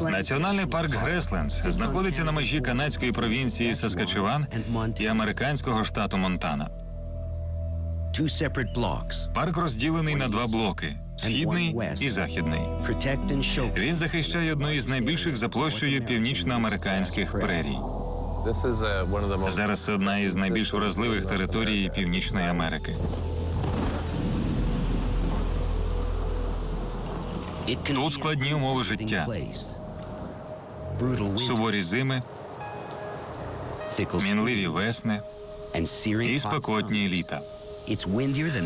Національний парк Греслендс знаходиться на межі канадської провінції Саскачеван і американського штату Монтана. Парк розділений на два блоки: східний і західний. Він захищає одну із найбільших за площею північноамериканських прерій. Uh, Зараз це одна із найбільш уразливих територій Північної Америки. Тут складні умови життя, суворі зими, мінливі весни і спекотні літа.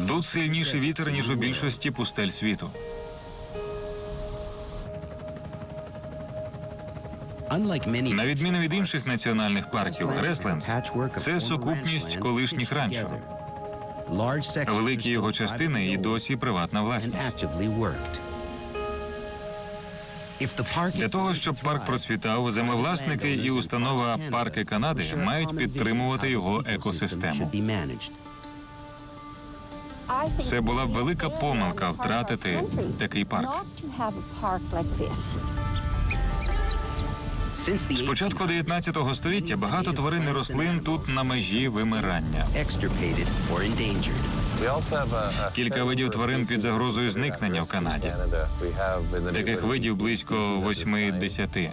Тут сильніший вітер ніж у більшості пустель світу. На відміну від інших національних парків, Греслендс це сукупність колишніх ранчо. Великі його частини і досі приватна власність. Для того, щоб парк процвітав, землевласники і установа Парки Канади мають підтримувати його екосистему. Це була б велика помилка втратити такий парк. З початку 19 століття багато тварин і рослин тут на межі вимирання. Кілька видів тварин під загрозою зникнення в Канаді. Таких видів близько 8-10.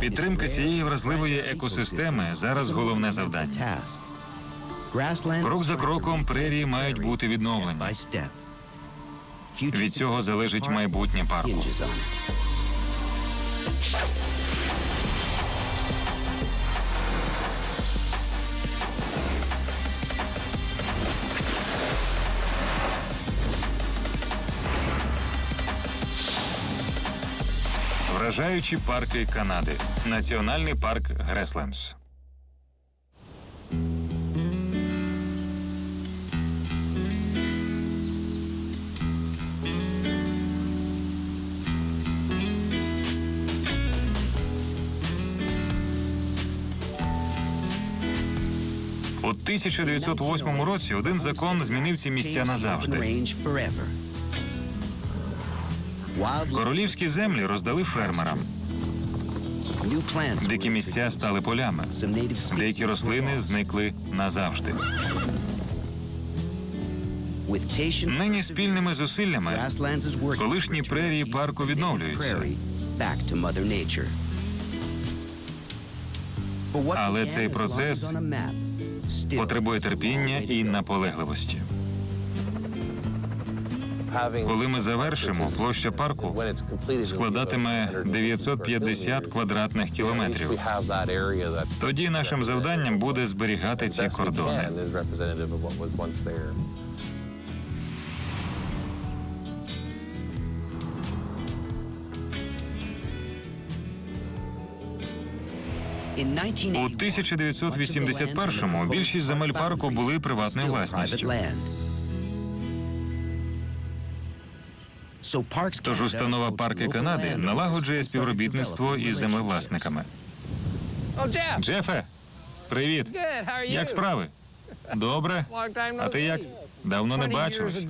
Підтримка цієї вразливої екосистеми зараз головне завдання. Крок за кроком прерії мають бути відновлені. Від цього залежить майбутнє парку. Вражаючі парки Канади. Національний парк Греслендс. У 1908 році один закон змінив ці місця назавжди. Королівські землі роздали фермерам. Дикі місця стали полями. Деякі рослини зникли назавжди. Нині спільними зусиллями колишні прерії парку відновлюються. Але цей процес Потребує терпіння і наполегливості. Коли ми завершимо, площа парку складатиме like 950 квадратних кілометрів. Тоді нашим завданням буде зберігати ці кордони. У 1981-му більшість земель парку були приватною власністю. Тож установа Парки Канади налагоджує співробітництво із землевласниками. Джефе, привіт! Як справи? Добре? А ти як? Давно не бачились.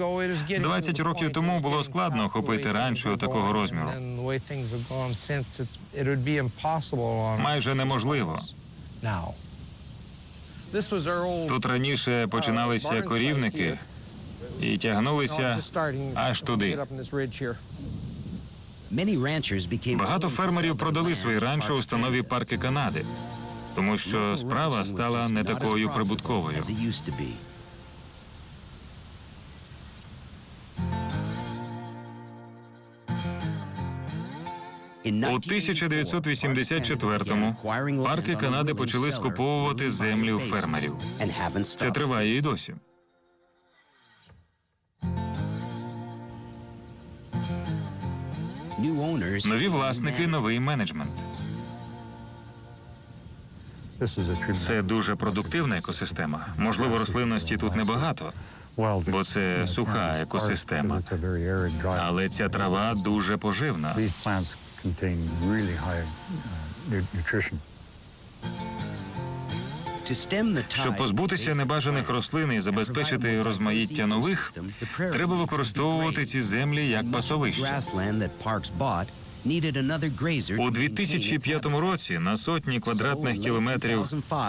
20 років тому було складно охопити ранчо такого розміру. Майже неможливо. Тут раніше починалися корівники і тягнулися аж туди. Багато фермерів продали свої ранчо установі Парки Канади, тому що справа стала не такою прибутковою. У 1984-му Парки Канади почали скуповувати землі у фермерів. Це триває і досі. Нові власники, новий менеджмент. Це дуже продуктивна екосистема. Можливо, рослинності тут небагато, бо це суха екосистема. Але ця трава дуже поживна. Щоб позбутися небажаних рослин і забезпечити розмаїття нових, треба використовувати ці землі як пасовище. У 2005 році на сотні квадратних кілометрів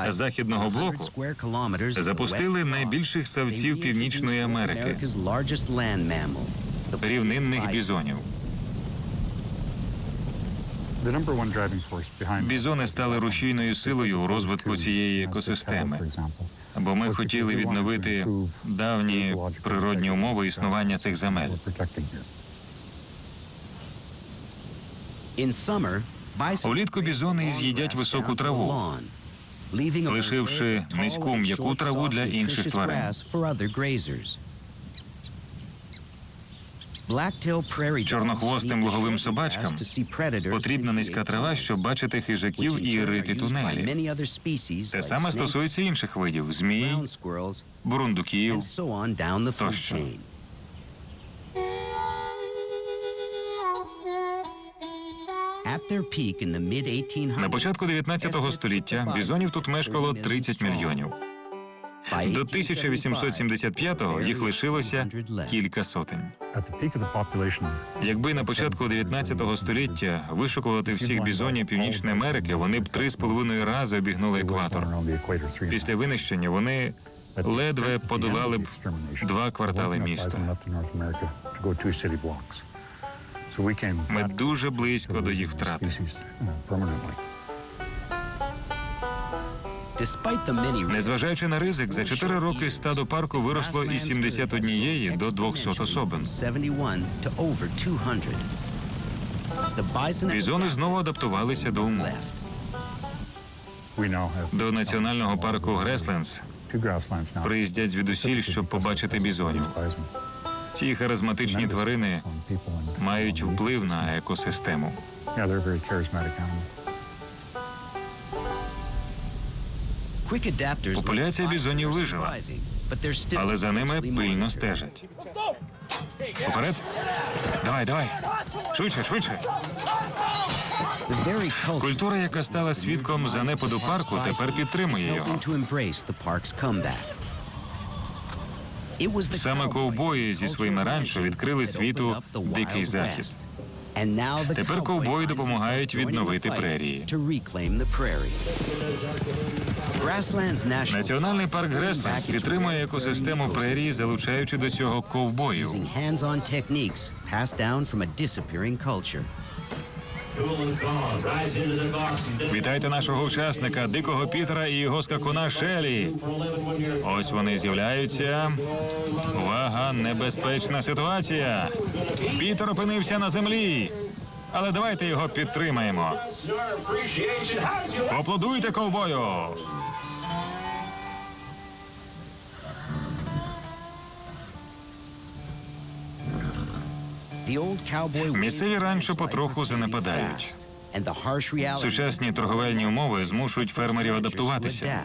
західного блоку запустили найбільших савців Північної Америки рівнинних бізонів. Бізони стали рушійною силою у розвитку цієї екосистеми. Бо ми хотіли відновити давні природні умови існування цих земель. Улітку бізони з'їдять високу траву, лишивши низьку м'яку траву для інших тварин. Чорнохвостим луговим собачкам Потрібна низька трава, щоб бачити хижаків і рити тунелі. Те саме стосується інших видів змій, бурундуків. тощо. На початку 19 століття бізонів тут мешкало 30 мільйонів. До 1875-го їх лишилося кілька сотень. Якби на початку 19 століття вишукувати всіх бізонів Північної Америки, вони б три з половиною рази обігнули екватор. Після винищення вони ледве подолали б два квартали міста. Ми дуже близько до їх втрати. Незважаючи на ризик, за чотири роки стадо парку виросло із 71 до 200 особин. Бізони знову адаптувалися до умов. До національного парку Греслендс приїздять звідусіль, щоб побачити бізонів. Ці харизматичні тварини мають вплив на екосистему. Популяція бізонів вижила, але за ними пильно стежать. Уперед! Давай, давай! Швидше, швидше! Культура, яка стала свідком занепаду парку, тепер підтримує його. Саме ковбої зі своїми ранчо відкрили світу дикий захід. Тепер ковбої допомагають відновити прерії. Національний парк Греслендс підтримує екосистему прерії, залучаючи до цього ковбоїв. Вітайте нашого учасника, дикого Пітера і його скакуна Шелі. Ось вони з'являються. Увага, небезпечна ситуація. Пітер опинився на землі. Але давайте його підтримаємо. Поаплодуйте ковбою. Місцеві ранчо потроху занепадають. Сучасні торговельні умови змушують фермерів адаптуватися.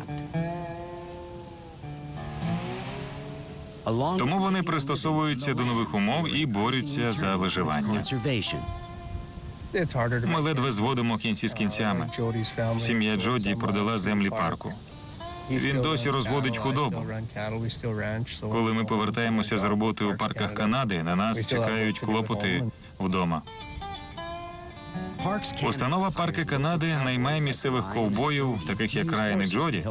Тому вони пристосовуються до нових умов і борються за виживання. Ми ледве зводимо кінці з кінцями. Сім'я Джоді продала землі парку. Він досі розводить худобу. Коли ми повертаємося з роботи у парках Канади, на нас чекають клопоти вдома. Установа парки Канади наймає місцевих ковбоїв, таких як Райан і Джоді,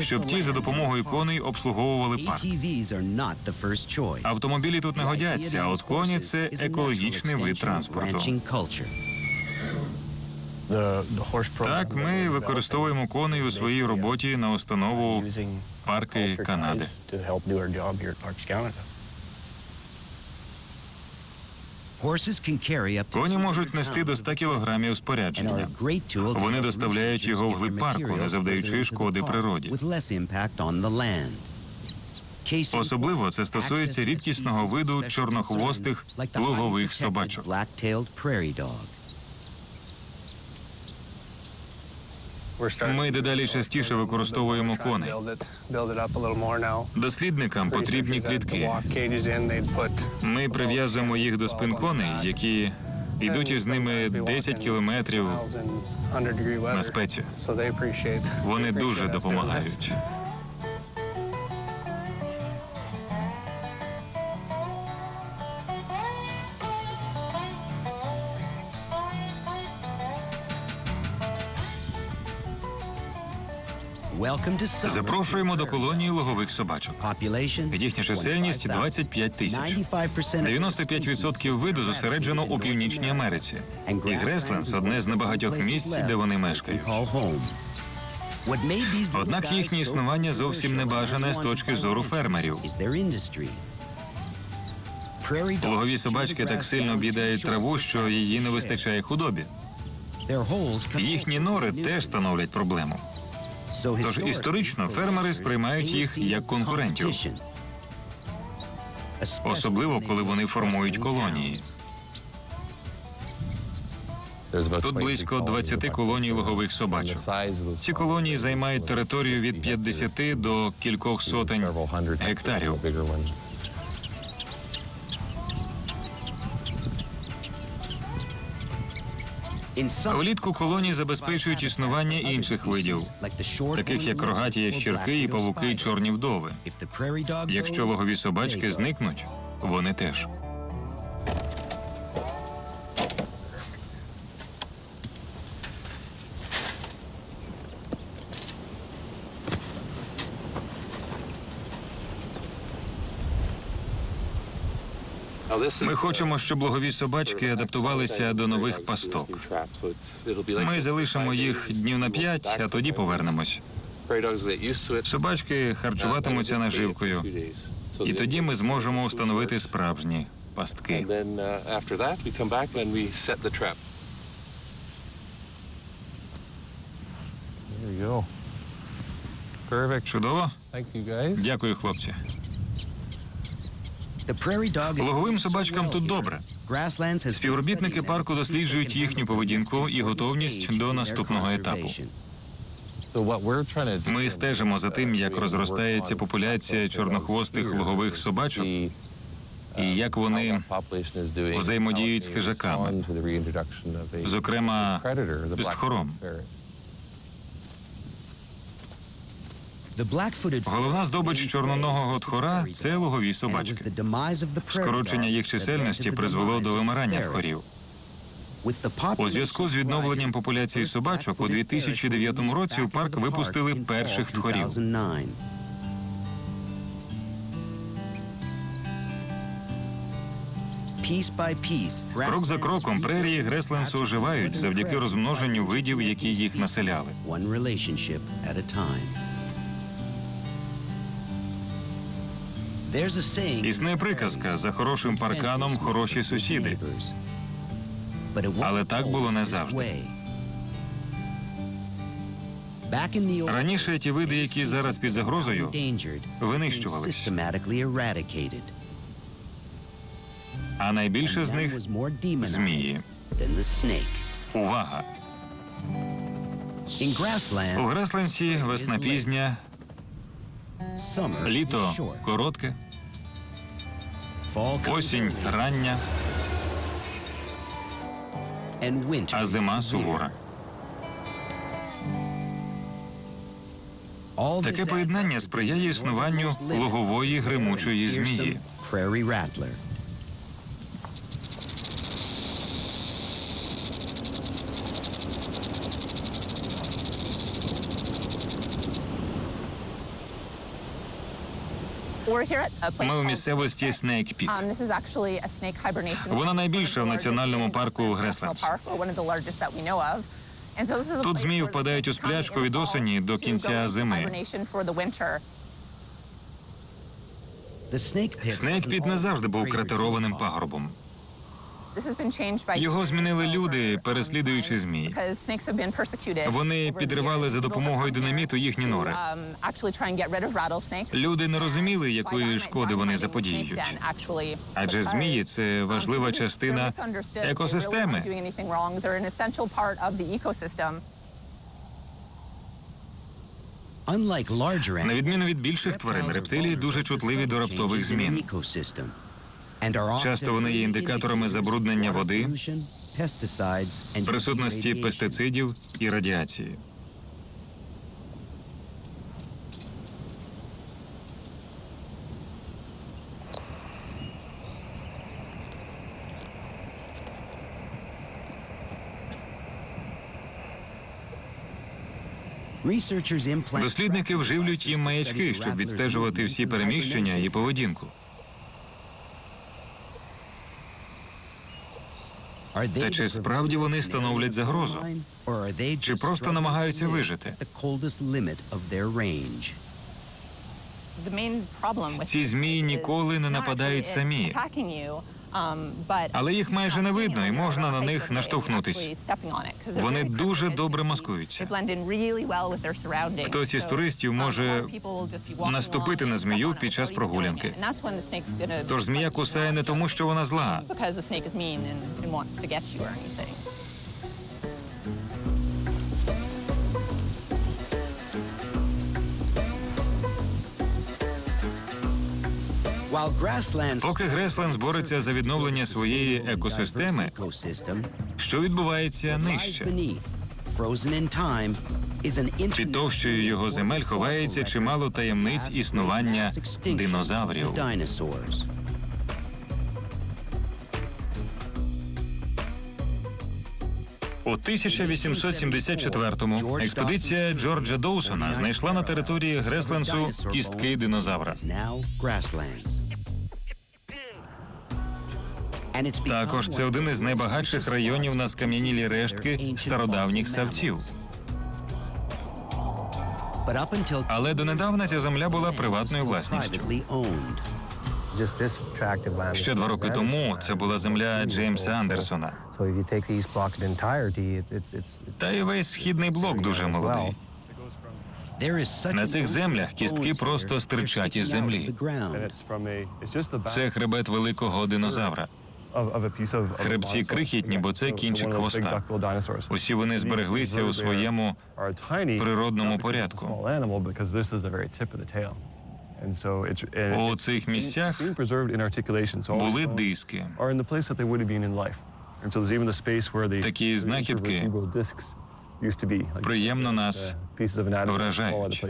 щоб ті за допомогою коней обслуговували парк. Автомобілі тут не годяться, а от коні це екологічний вид транспорту. Так, ми використовуємо коней у своїй роботі на установу парки Канади. Коні можуть нести до 100 кілограмів спорядження. Вони доставляють його в глиб парку, не завдаючи шкоди природі. Особливо це стосується рідкісного виду чорнохвостих лугових собачок. Ми дедалі частіше використовуємо коней. Дослідникам потрібні клітки. Ми прив'язуємо їх до спин коней, які йдуть із ними 10 кілометрів на спеці. Вони дуже допомагають. Запрошуємо до колонії логових собачок. Їхня чисельність 25 тисяч. 95% виду зосереджено у Північній Америці. І Гресленс одне з небагатьох місць, де вони мешкають. Однак їхнє існування зовсім не бажане з точки зору фермерів. Логові собачки так сильно об'їдають траву, що її не вистачає худобі. Їхні нори теж становлять проблему. Тож історично фермери сприймають їх як конкурентів, Особливо, коли вони формують колонії. Тут близько 20 колоній логових собачок. Ці колонії займають територію від 50 до кількох сотень гектарів. Влітку колонії забезпечують існування інших видів, таких як рогаті ящірки і павуки й чорні вдови. Якщо логові собачки зникнуть, вони теж. Ми хочемо, щоб логові собачки адаптувалися до нових пасток. Ми залишимо їх днів на п'ять, а тоді повернемось. Собачки харчуватимуться наживкою, і тоді ми зможемо встановити справжні пастки. Чудово. Дякую, хлопці. Логовим собачкам тут добре. Співробітники парку досліджують їхню поведінку і готовність до наступного етапу. Ми стежимо за тим, як розростається популяція чорнохвостих логових собачок і як вони взаємодіють з хижаками, зокрема з тхором. Головна здобич чорноногого тхора це логові собачки. Скорочення їх чисельності призвело до вимирання тхорів. У зв'язку з відновленням популяції собачок у 2009 році у парк випустили перших тхорів. Крок за кроком прерії Гресленсу оживають завдяки розмноженню видів, які їх населяли. Існує приказка за хорошим парканом хороші сусіди. Але так було не завжди. Раніше ті види, які зараз під загрозою, винищувались. А найбільше з них змії. Увага! У Гресленсі весна пізня, літо коротке, осінь рання, а зима сувора. Таке поєднання сприяє існуванню логової гримучої змії. Ми у місцевості Снейк Піт. Вона найбільша в національному парку Гресленд. Тут змії впадають у сплячку від осені до кінця зими. Снейк Піт не завжди був кратерованим пагорбом. Його змінили люди, переслідуючи змій. Вони підривали за допомогою динаміту їхні нори. Люди не розуміли, якої шкоди вони заподіюють. Адже змії це важлива частина екосистеми. На відміну від більших тварин, рептилії дуже чутливі до раптових змін. Часто вони є індикаторами забруднення води, присутності пестицидів і радіації. Дослідники вживлюють їм маячки, щоб відстежувати всі переміщення і поведінку. Та чи справді вони становлять загрозу? Чи просто намагаються вижити? Ці змії ніколи не нападають самі. Але їх майже не видно, і можна на них наштовхнутись. Вони дуже добре маскуються. Хтось із туристів може наступити на змію під час прогулянки. Тож змія кусає не тому, що вона зла. Поки Греслендс бореться за відновлення своєї екосистеми, що відбувається нижче? Під товщою його земель ховається чимало таємниць існування динозаврів. У 1874-му експедиція Джорджа Доусона знайшла на території Греслендсу кістки динозавра. Також це один із найбагатших районів на скам'янілі рештки стародавніх савців. Але донедавна ця земля була приватною власністю. Ще два роки тому це була земля Джеймса Андерсона. Та й весь східний блок дуже молодий. На цих землях кістки просто стирчать із землі. Це хребет великого динозавра. Хребці крихітні, бо це кінчик хвоста. Усі вони збереглися у своєму природному порядку. У цих місцях були диски. Такі знахідки приємно нас вражають.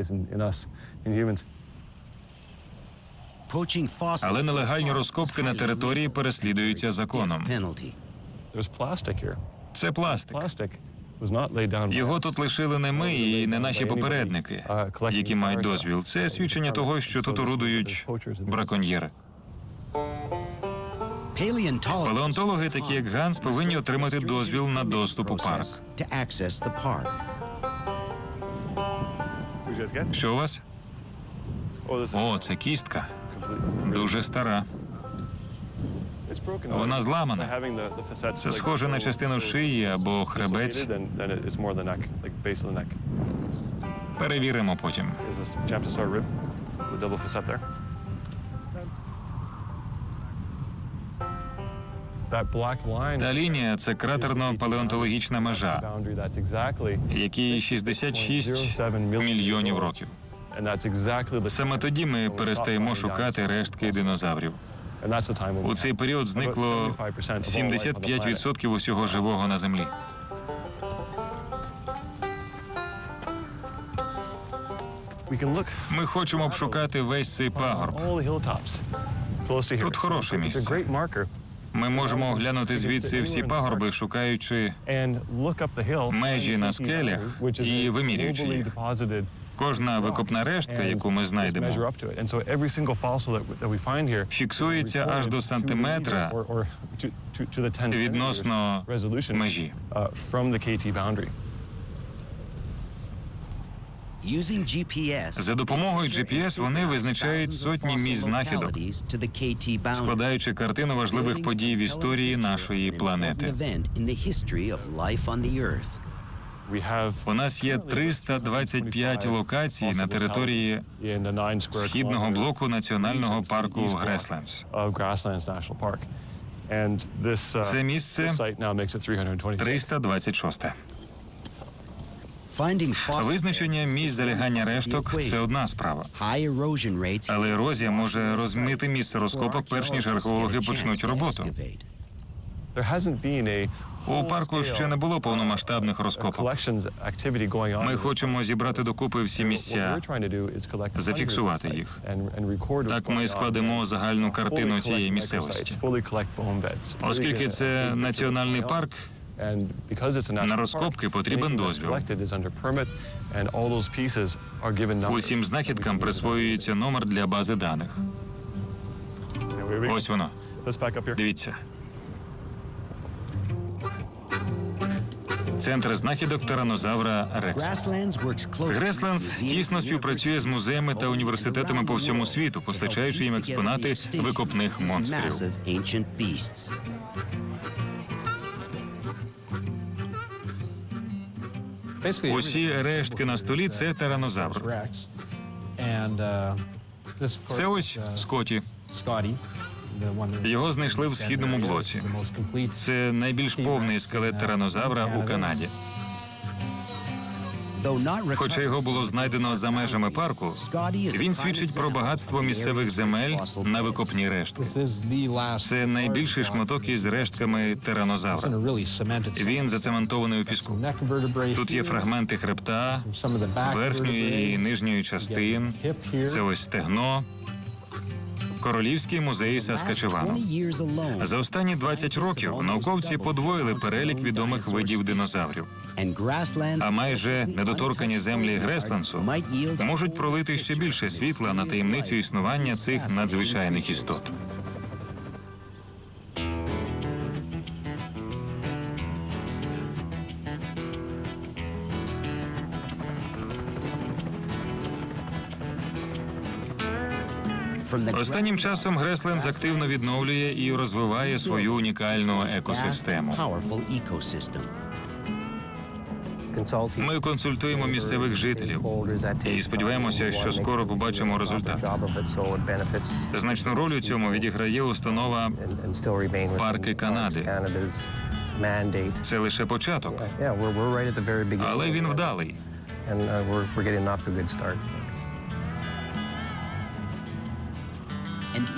Але нелегальні розкопки на території переслідуються законом. Це пластик. Його тут лишили не ми і не наші попередники, які мають дозвіл. Це свідчення того, що тут орудують браконьєри. Палеонтологи, такі як Ганс, повинні отримати дозвіл на доступ у парк. Що у вас? О, це кістка. Дуже стара. Вона зламана. Це схоже на частину шиї або хребець. Перевіримо потім. Та лінія це кратерно-палеонтологічна межа, якій 66 мільйонів років. Саме тоді ми перестаємо шукати рештки динозаврів. У цей період зникло 75% усього живого на землі. Ми хочемо обшукати весь цей пагорб. Тут хороше місце. Ми можемо оглянути звідси всі пагорби, шукаючи межі на скелях і вимірюючи їх. Кожна викопна рештка, яку ми знайдемо, фіксується аж до сантиметра відносно межі. За допомогою GPS вони визначають сотні місць знахідок, складаючи картину важливих подій в історії нашої планети. У нас є 325 локацій на території східного блоку національного парку Греслендс. Це місце 326. Визначення місць залягання решток це одна справа. Але ерозія може розмити місце розкопок, перш ніж археологи почнуть роботу. У парку ще не було повномасштабних розкопок. Ми хочемо зібрати докупи всі місця, зафіксувати їх. Так ми складемо загальну картину цієї місцевості. Оскільки це національний парк, На розкопки потрібен дозвіл. Усім знахідкам присвоюється номер для бази даних. Ось воно. Дивіться. Центр знахідок тиранозавра Рекс. Греслендс тісно співпрацює з музеями та університетами по всьому світу, постачаючи їм експонати викопних монстрів. Усі рештки на столі це тиранозавр. Це ось Скотті. Його знайшли в східному блоці. Це найбільш повний скелет тиранозавра у Канаді. Хоча його було знайдено за межами парку, він свідчить про багатство місцевих земель на викопні рештки. Це найбільший шматок із рештками тиранозавра. Він зацементований у піску. Тут є фрагменти хребта, верхньої і нижньої частин. Це ось стегно. Королівський музей Саскачевану. За останні 20 років науковці подвоїли перелік відомих видів динозаврів. А майже недоторкані землі Гресландсу можуть пролити ще більше світла на таємницю існування цих надзвичайних істот. Останнім часом Греслендс активно відновлює і розвиває свою унікальну екосистему. Ми консультуємо місцевих жителів і сподіваємося, що скоро побачимо результат. Значну роль у цьому відіграє установа Парки Канади. це лише початок, але Але він вдалий.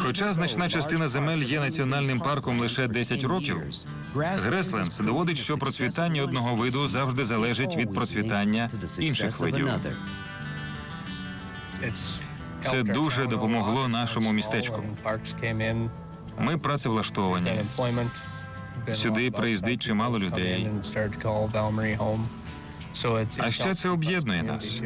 Хоча значна частина земель є національним парком лише 10 років, Греслендс доводить, що процвітання одного виду завжди залежить від процвітання інших видів. Це дуже допомогло нашому містечку. Ми працевлаштовані. Сюди приїздить чимало людей. А ще це об'єднує нас.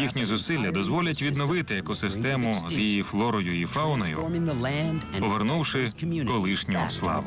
Їхні зусилля дозволять відновити екосистему з її флорою і фауною, повернувши колишню славу.